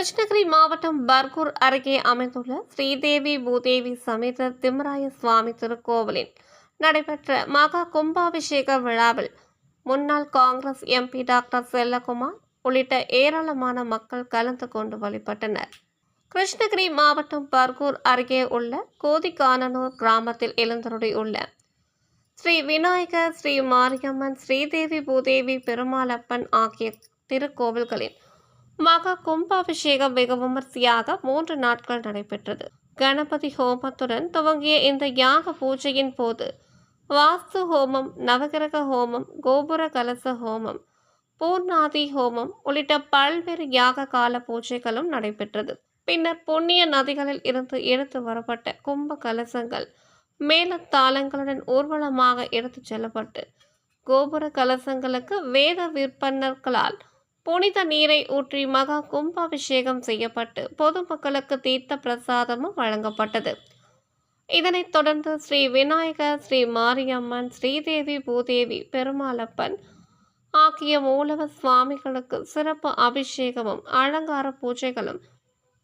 கிருஷ்ணகிரி மாவட்டம் பர்கூர் அருகே அமைந்துள்ள ஸ்ரீதேவி பூதேவி சமேத திம்மராய சுவாமி திருக்கோவிலில் நடைபெற்ற மகா கும்பாபிஷேக விழாவில் முன்னாள் காங்கிரஸ் எம்பி டாக்டர் செல்லகுமார் உள்ளிட்ட ஏராளமான மக்கள் கலந்து கொண்டு வழிபட்டனர். கிருஷ்ணகிரி மாவட்டம் பர்கூர் அருகே உள்ள கோதிக்கானனூர் கிராமத்தில் எழுந்தருளியுள்ள ஸ்ரீ விநாயகர் ஸ்ரீ மாரியம்மன் ஸ்ரீதேவி பூதேவி பெருமாளப்பன் ஆகிய திருக்கோவில்களின் மகா கும்பாபிஷேகம் வெகு விமர்சையாக மூன்று நாட்கள் நடைபெற்றது. கணபதி ஹோமத்துடன் துவங்கிய இந்த யாக பூஜையின் போது வாஸ்து ஹோமம் நவகிரக ஹோமம் கோபுர கலச ஹோமம் பூர்ணாதி ஹோமம் உள்ளிட்ட பல்வேறு யாக கால பூஜைகளும் நடைபெற்றது. பின்னர் புண்ணிய நதிகளில் இருந்து எடுத்து வரப்பட்ட கும்ப கலசங்கள் மேலத்தாளங்களுடன் ஊர்வலமாக எடுத்துச் செல்லப்பட்டு கோபுர கலசங்களுக்கு வேத விற்பனர்களால் புனித நீரை ஊற்றி மகா கும்பாபிஷேகம் செய்யப்பட்டு பொதுமக்களுக்கு தீர்த்த பிரசாதமும் வழங்கப்பட்டது. இதனைத் தொடர்ந்து ஸ்ரீ விநாயகர் ஸ்ரீ மாரியம்மன் ஸ்ரீதேவி பூதேவி பெருமாளப்பன் ஆகிய மூலவ சுவாமிகளுக்கு சிறப்பு அபிஷேகமும் அலங்கார பூஜைகளும்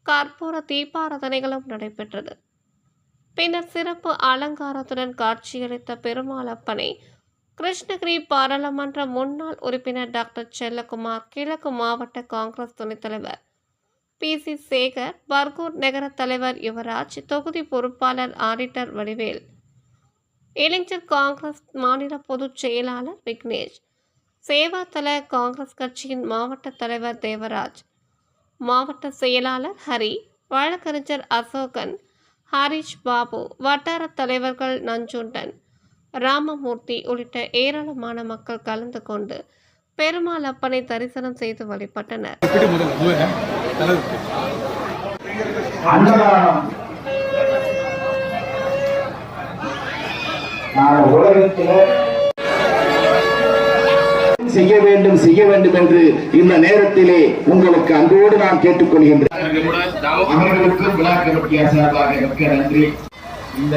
கற்பூர தீபாராதனைகளும் நடைபெற்றது. பின்னர் சிறப்பு அலங்காரத்துடன் காட்சியளித்த பெருமாளப்பனை கிருஷ்ணகிரி பாராளுமன்ற முன்னாள் உறுப்பினர் டாக்டர் செல்லகுமார் கிழக்கு மாவட்ட காங்கிரஸ் துணைத் தலைவர் பி. சி. சேகர் பர்கூர் நகர தலைவர் யுவராஜ் தொகுதி பொறுப்பாளர் ஆடிட்டர் வடிவேல் இளைஞர் காங்கிரஸ் மாநில பொதுச் செயலாளர் விக்னேஷ் சேவாத்தல காங்கிரஸ் கட்சியின் மாவட்ட தலைவர் தேவராஜ் மாவட்ட செயலாளர் ஹரி வழக்கறிஞர் அசோகன் ஹரிஷ் பாபு வட்டார தலைவர்கள் நஞ்சுண்டன் ராமமூர்த்தி உள்ளிட்ட ஏராளமான மக்கள் கலந்து கொண்டு பெருமாள் அப்பனை தரிசனம் செய்து வழிபட்டனர். செய்ய வேண்டும் செய்ய வேண்டும் என்று இந்த நேரத்திலே உங்களுக்கு அன்போடு நான் கேட்டுக்கொள்கின்றேன். அவர்களுக்கும் விழா சார்பாக மிக்க நன்றி. இந்த